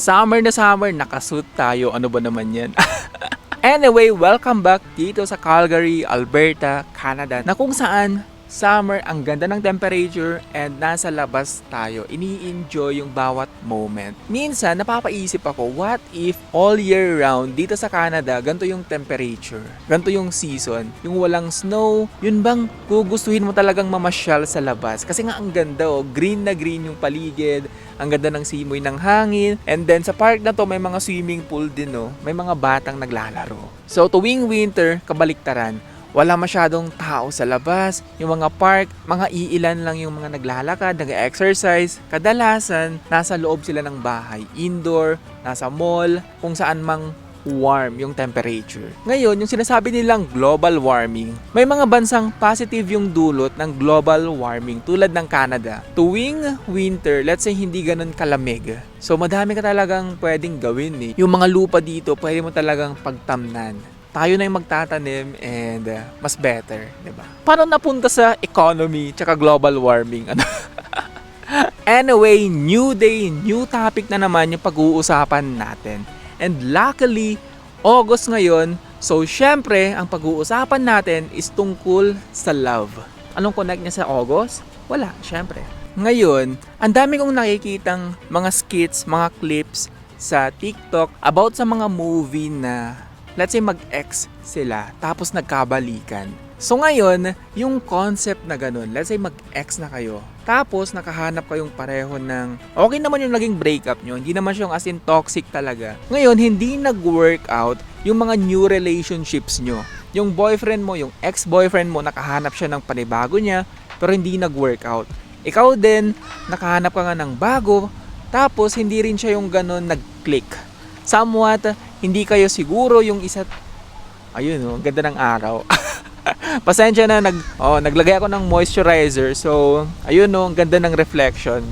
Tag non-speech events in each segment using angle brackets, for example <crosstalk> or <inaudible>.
Summer na summer, nakasuit tayo. Ano ba naman yan? <laughs> anyway, welcome back dito sa Calgary, Alberta, Canada. Na kung saan summer, ang ganda ng temperature and nasa labas tayo. Ini-enjoy yung bawat moment. Minsan, napapaisip ako, what if all year round dito sa Canada, ganito yung temperature, ganito yung season, yung walang snow, yun bang gugustuhin mo talagang mamasyal sa labas? Kasi nga ang ganda oh, green na green yung paligid, ang ganda ng simoy ng hangin, and then sa park na to may mga swimming pool din oh, may mga batang naglalaro. So tuwing winter, kabaliktaran, wala masyadong tao sa labas. Yung mga park, mga iilan lang yung mga naglalakad, nag-exercise. Kadalasan, nasa loob sila ng bahay. Indoor, nasa mall, kung saan mang warm yung temperature. Ngayon, yung sinasabi nilang global warming, may mga bansang positive yung dulot ng global warming tulad ng Canada. Tuwing winter, let's say hindi ganun kalamig. So madami ka talagang pwedeng gawin eh. Yung mga lupa dito, pwede mo talagang pagtamnan tayo na yung magtatanim and uh, mas better, 'di ba? Paano napunta sa economy tsaka global warming? Ano? <laughs> anyway, new day, new topic na naman yung pag-uusapan natin. And luckily, August ngayon, so syempre, ang pag-uusapan natin is tungkol sa love. Anong connect niya sa August? Wala, syempre. Ngayon, ang dami kong nakikitang mga skits, mga clips sa TikTok about sa mga movie na let's say mag-ex sila tapos nagkabalikan. So ngayon, yung concept na ganun, let's say mag-ex na kayo, tapos nakahanap kayong pareho ng okay naman yung naging breakup nyo, hindi naman siyang as in toxic talaga. Ngayon, hindi nag-work out yung mga new relationships nyo. Yung boyfriend mo, yung ex-boyfriend mo, nakahanap siya ng panibago niya, pero hindi nag-work out. Ikaw din, nakahanap ka nga ng bago, tapos hindi rin siya yung ganun nag-click. Somewhat, hindi kayo siguro yung isa't ayun oh, ganda ng araw. <laughs> Pasensya na nag oh, naglagay ako ng moisturizer. So, ayun oh, ganda ng reflection.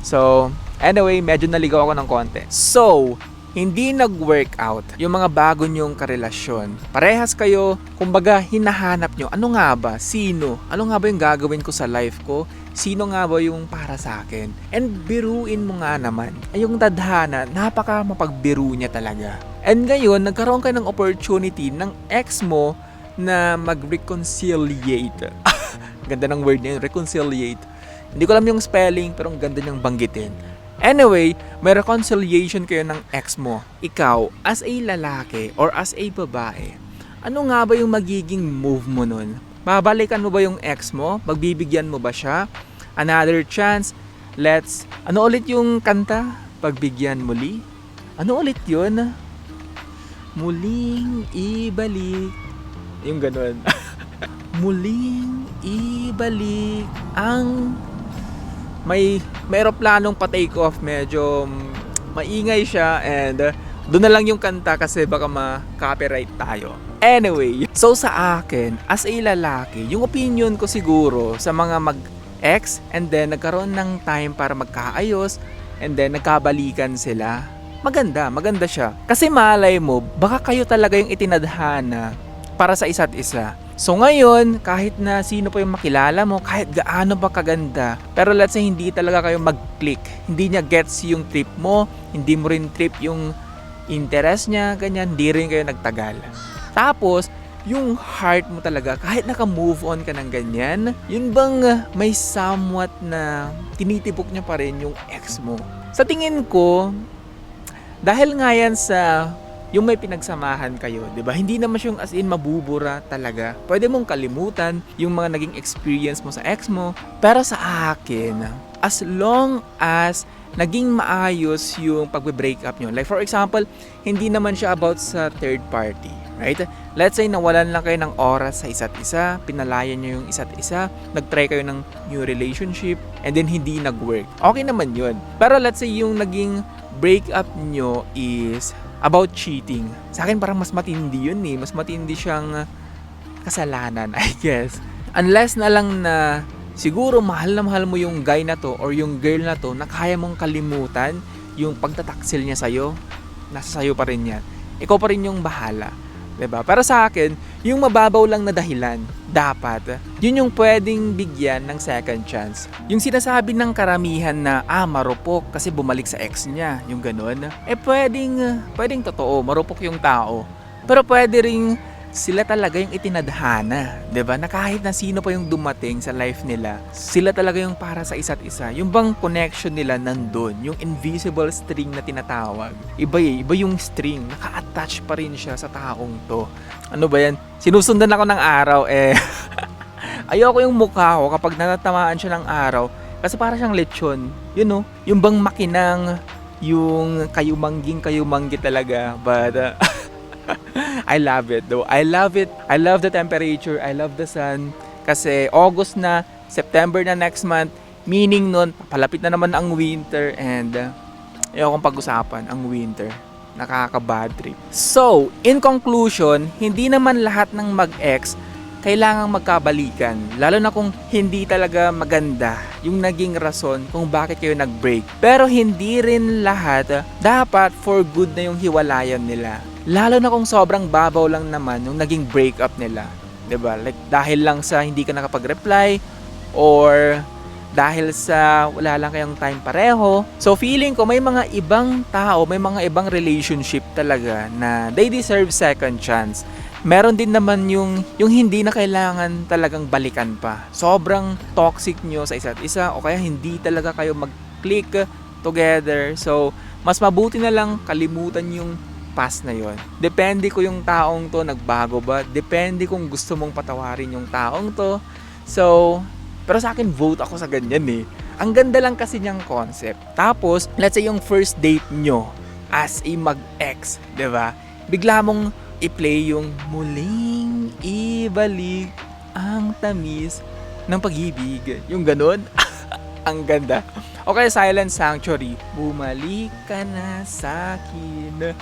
So, anyway, medyo naligaw ako ng konti. So, hindi nag-work out yung mga bago nyong karelasyon. Parehas kayo, kumbaga hinahanap nyo, ano nga ba? Sino? Ano nga ba yung gagawin ko sa life ko? Sino nga ba yung para sa akin? And biruin mo nga naman. Ay yung tadhana, napaka mapagbiru niya talaga. And ngayon, nagkaroon ka ng opportunity ng ex mo na mag-reconciliate. <laughs> ganda ng word niya, reconciliate. Hindi ko alam yung spelling, pero ang ganda niyang banggitin. Anyway, may reconciliation kayo ng ex mo. Ikaw, as a lalaki or as a babae, ano nga ba yung magiging move mo nun? Babalikan mo ba yung ex mo? Magbibigyan mo ba siya? Another chance? Let's... Ano ulit yung kanta? Pagbigyan muli? Ano ulit yun? Muling ibalik. Yung ganun. <laughs> Muling ibalik ang may may planong pa-take off medyo maingay siya and uh, doon na lang yung kanta kasi baka ma-copyright tayo. Anyway, so sa akin, as a lalaki, yung opinion ko siguro sa mga mag-ex and then nagkaroon ng time para magkaayos and then nagkabalikan sila, maganda, maganda siya. Kasi malay mo, baka kayo talaga yung itinadhana para sa isa't isa. So ngayon, kahit na sino pa yung makilala mo, kahit gaano pa kaganda, pero let's say hindi talaga kayo mag-click, hindi niya gets yung trip mo, hindi mo rin trip yung interest niya, ganyan, hindi rin kayo nagtagal. Tapos, yung heart mo talaga, kahit naka-move on ka ng ganyan, yun bang may somewhat na tinitibok niya pa rin yung ex mo? Sa tingin ko, dahil nga yan sa yung may pinagsamahan kayo, 'di ba? Hindi naman siyang as in mabubura talaga. Pwede mong kalimutan yung mga naging experience mo sa ex mo, pero sa akin, as long as naging maayos yung pagbe-break up nyo. Like for example, hindi naman siya about sa third party, right? Let's say nawalan lang kayo ng oras sa isa't isa, pinalayan nyo yung isa't isa, nag-try kayo ng new relationship, and then hindi nag-work. Okay naman yun. Pero let's say yung naging breakup nyo is about cheating. Sa akin parang mas matindi yun eh. Mas matindi siyang kasalanan, <laughs> I guess. Unless na lang na siguro mahal na mahal mo yung guy na to or yung girl na to na kaya mong kalimutan yung pagtataksil niya sa'yo. Nasa sa'yo pa rin yan. Ikaw pa rin yung bahala. Ba? Para sa akin, yung mababaw lang na dahilan, dapat, yun yung pwedeng bigyan ng second chance. Yung sinasabi ng karamihan na, ah, marupok kasi bumalik sa ex niya, yung ganun, eh pwedeng, pwedeng totoo, marupok yung tao. Pero pwede ring sila talaga yung itinadhana, 'di ba? Na kahit na sino pa yung dumating sa life nila, sila talaga yung para sa isa't isa. Yung bang connection nila nandun, yung invisible string na tinatawag. Iba eh, iba yung string, naka-attach pa rin siya sa taong to. Ano ba yan? Sinusundan ako ng araw eh. <laughs> Ayoko yung mukha ko kapag natatamaan siya ng araw kasi para siyang lechon. You know, yung bang makinang yung kayumangging kayumanggi talaga. But uh, <laughs> <laughs> I love it though. I love it. I love the temperature. I love the sun. Kasi August na, September na next month, meaning nun, palapit na naman ang winter and uh, ayokong pag-usapan ang winter. Nakaka-bad trip. So, in conclusion, hindi naman lahat ng mag-ex kailangang magkabalikan. Lalo na kung hindi talaga maganda yung naging rason kung bakit kayo nag-break. Pero hindi rin lahat dapat for good na yung hiwalayan nila. Lalo na kung sobrang babaw lang naman yung naging breakup nila. ba? Like dahil lang sa hindi ka nakapag-reply or dahil sa wala lang kayong time pareho. So feeling ko may mga ibang tao, may mga ibang relationship talaga na they deserve second chance. Meron din naman yung yung hindi na kailangan talagang balikan pa. Sobrang toxic nyo sa isa't isa o kaya hindi talaga kayo mag-click together. So mas mabuti na lang kalimutan yung past na yon. Depende ko yung taong to nagbago ba. Depende kung gusto mong patawarin yung taong to. So, pero sa akin vote ako sa ganyan eh. Ang ganda lang kasi niyang concept. Tapos, let's say yung first date nyo as a mag-ex, 'di ba? Bigla mong i-play yung muling ibalik ang tamis ng pag-ibig. Yung ganun. <laughs> ang ganda. O kaya Silent Sanctuary. Bumalik ka na sa akin.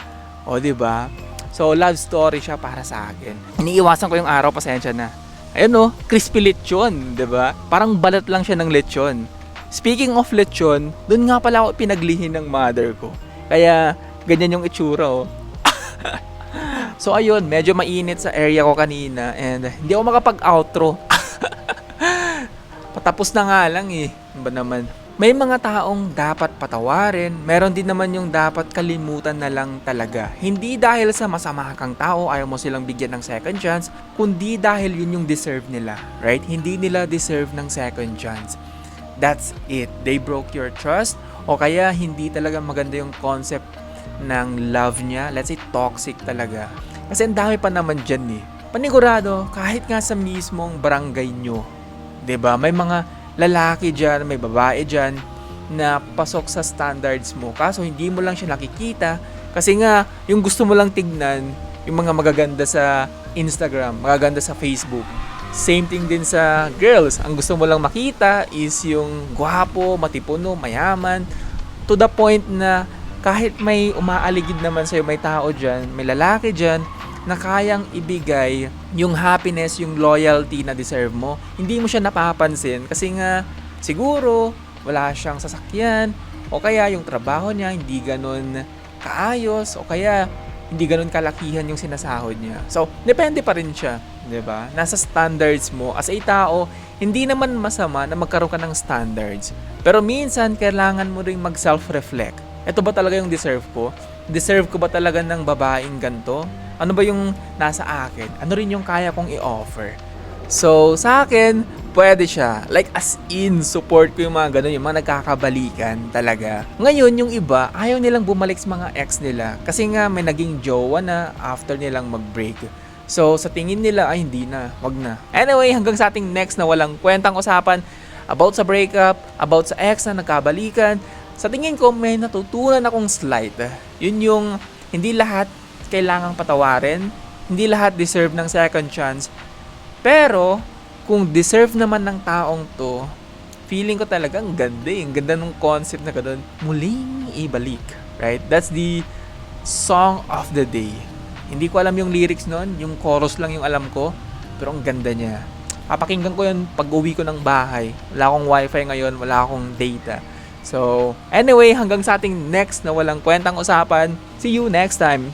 O, ba? So, love story siya para sa akin. Iniiwasan ko yung araw, pasensya na. Ayun no, crispy lechon, di ba? Parang balat lang siya ng lechon. Speaking of lechon, doon nga pala ako pinaglihin ng mother ko. Kaya, ganyan yung itsura, oh. <laughs> so, ayun, medyo mainit sa area ko kanina and hindi ako makapag-outro. <laughs> Patapos na nga lang eh. Ano ba naman? May mga taong dapat patawarin, meron din naman yung dapat kalimutan na lang talaga. Hindi dahil sa masama kang tao, ayaw mo silang bigyan ng second chance, kundi dahil yun yung deserve nila, right? Hindi nila deserve ng second chance. That's it. They broke your trust o kaya hindi talaga maganda yung concept ng love niya. Let's say toxic talaga. Kasi ang dami pa naman dyan eh. Panigurado, kahit nga sa mismong barangay nyo, ba? May mga lalaki dyan, may babae dyan na pasok sa standards mo. Kaso hindi mo lang siya nakikita kasi nga yung gusto mo lang tignan yung mga magaganda sa Instagram, magaganda sa Facebook. Same thing din sa girls. Ang gusto mo lang makita is yung gwapo, matipuno, mayaman. To the point na kahit may umaaligid naman sa'yo, may tao dyan, may lalaki dyan, na kayang ibigay yung happiness, yung loyalty na deserve mo, hindi mo siya napapansin kasi nga siguro wala siyang sasakyan o kaya yung trabaho niya hindi ganun kaayos o kaya hindi ganun kalakihan yung sinasahod niya. So, depende pa rin siya, 'di ba? Nasa standards mo as a tao, hindi naman masama na magkaroon ka ng standards. Pero minsan kailangan mo ring mag self-reflect. Ito ba talaga yung deserve ko? Deserve ko ba talaga ng babaeng ganto? Ano ba yung nasa akin? Ano rin yung kaya kong i-offer? So, sa akin, pwede siya. Like, as in, support ko yung mga ganun, yung mga nagkakabalikan talaga. Ngayon, yung iba, ayaw nilang bumalik sa mga ex nila. Kasi nga, may naging jowa na after nilang mag-break. So, sa tingin nila, ay hindi na, wag na. Anyway, hanggang sa ating next na walang kwentang usapan about sa breakup, about sa ex na nagkabalikan, sa tingin ko, may natutunan akong slight. Yun yung, hindi lahat kailangang patawarin. Hindi lahat deserve ng second chance. Pero, kung deserve naman ng taong to, feeling ko talaga ang ganda eh. Ang ganda ng concept na gano'n. Muling ibalik. Right? That's the song of the day. Hindi ko alam yung lyrics nun. Yung chorus lang yung alam ko. Pero ang ganda niya. Papakinggan ko yun pag uwi ko ng bahay. Wala akong wifi ngayon. Wala akong data. So, anyway, hanggang sa ating next na walang kwentang usapan. See you next time.